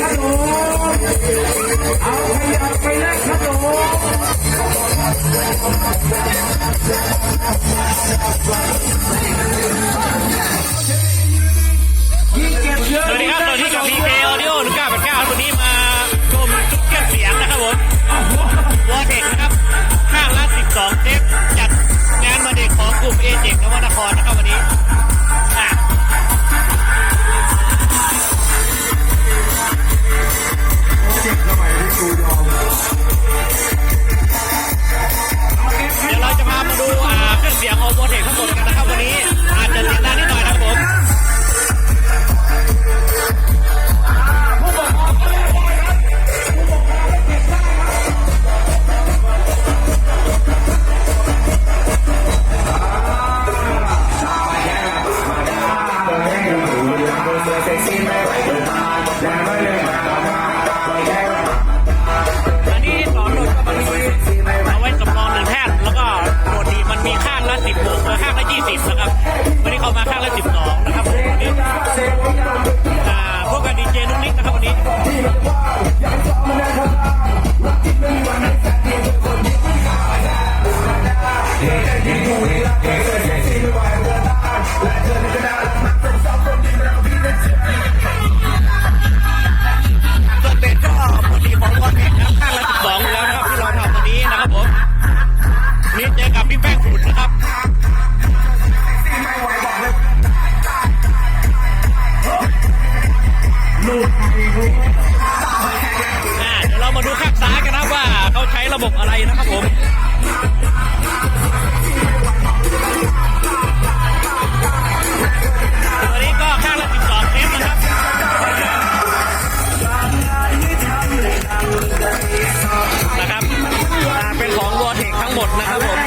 ขนมเอาขยับไปแลกขนม ติดนะครับวันนี้เขามาข้างละสิบ นะครับผมวันนี้ก็ข้างละ12เทปนะครับนะครับเป็นของวอเทคทั้งหมดนะครับผม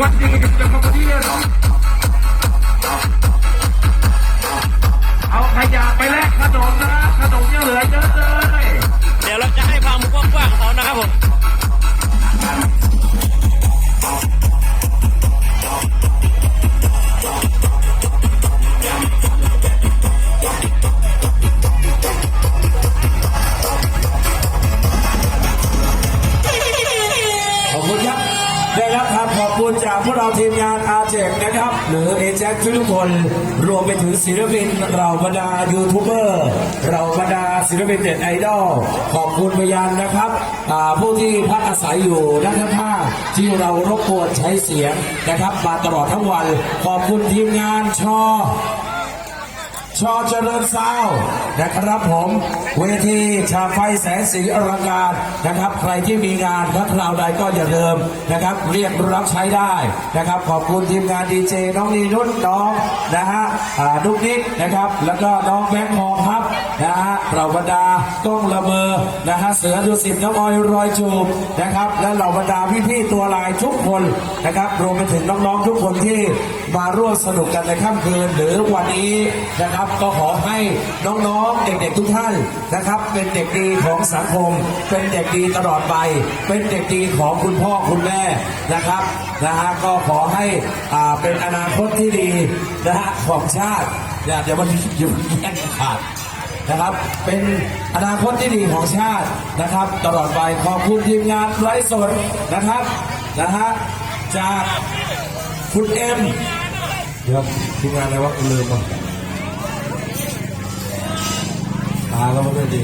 วันดีจ จากพวกเราทีมงานอาเจกนะครับ หรือเอแจ็คทุกคนรวมไปถึงศิลปินเราบรรดายูทูบเบอร์เราบรรดาศิลปินเด็ดไอดอลขอบคุณพยานนะครับผู้ที่พักอาศัยอยู่ด้านข้างที่เรารบกวนใช้เสียงนะครับมาตลอดทั้งวัน ขอบคุณทีมงานชอ ชอเจริญซาวด์นะครับผมเวทีชาไฟแสงสีอลังการนะครับ ใครที่มีงานถ้าคราวใดก็อย่าลืมนะครับ เรียกรับใช้ได้นะครับ ขอบคุณทีมงานดีเจน้องนีนุ่นน้องนะฮะอ่าดุกนิกนะครับ แล้วก็น้องแบงค์มองครับนะฮะเหล่าบรรดาต้องละเมอนะฮะเสือดุสิตน้องออยรอยจูบนะครับ และเหล่าบรรดาพี่ๆตัวลายทุกคนนะครับรวมไปถึงน้องๆทุกคนที่มาร่วมสนุกกันในค่ำคืนหรือวันนี้นะครับก็ขอให้น้องๆเด็กๆทุกท่านนะครับ เป็นเด็กดีของสังคม เป็นเด็กดีตลอดไป เป็นเด็กดีของคุณพ่อคุณแม่นะครับนะฮะก็ขอให้อ่าเป็นอนาคตที่ดีนะฮะของชาติอย่าเดี๋ยวมันอยู่แย่งขาดนะครับ เป็นอนาคตที่ดีของชาตินะครับ ตลอดไปขอบคุณทีมงานไร้สดนะครับนะฮะจากคุณเอ็มเดี๋ยวทีมงานอะไรวะลืมอะ ตาก็ไม่ค่อยดี